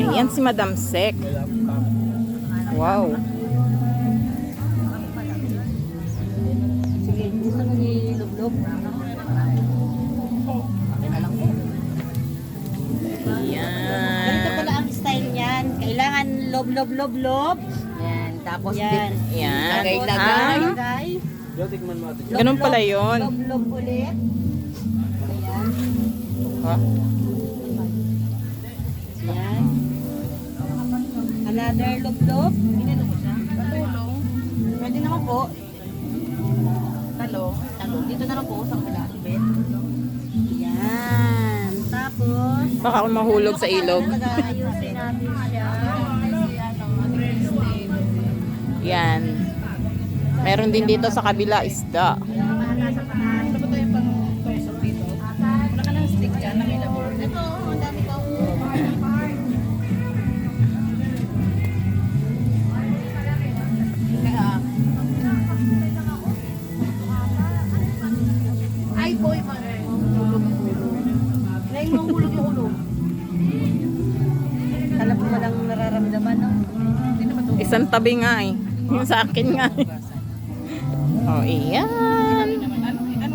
Ayan si Madam Sek. Wow. Sige, gusto mo nilublob? Ayan. Ganito pala ang style niyan. Kailangan lob, lob, lob, lob. Yan. Tapos Yan. Yan. Lagay-lagay. Ah, Lagay. Ganun pala yun. Lob, lob ulit. Ayan. ah. Ayan. Another lob. Pinalo mo siya? Patulong. Pwede naman po. Talong. Talong. Dito na lang po sa kabila. Ayan. Tapos, Baka ako mahulog sa ilog. Ayusin natin siya. Yan. Meron din dito sa kabila isda. Ito, Ay, boy, man. Ngayon mo hulog yung ulo. Alam mo walang nararamdaman, no? Hindi naman. Isang tabi nga eh. Yung sa akin nga eh. Oh, iyan.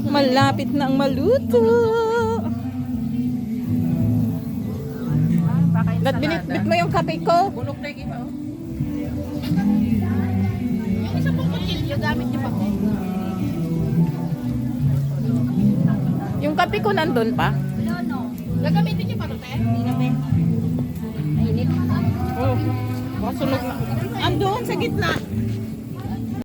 Malapit na ang maluto. Ba't binitbit mo yung kape ko? Bulok na yung iba. oh. Yung isa pong kutsilyo, gamit niyo pa ko. Kape ko nandun pa? No, no. Gagamitin niyo pa ito, te? Hindi namin. Mainit. Oh, baka sunog na. Andun sa gitna.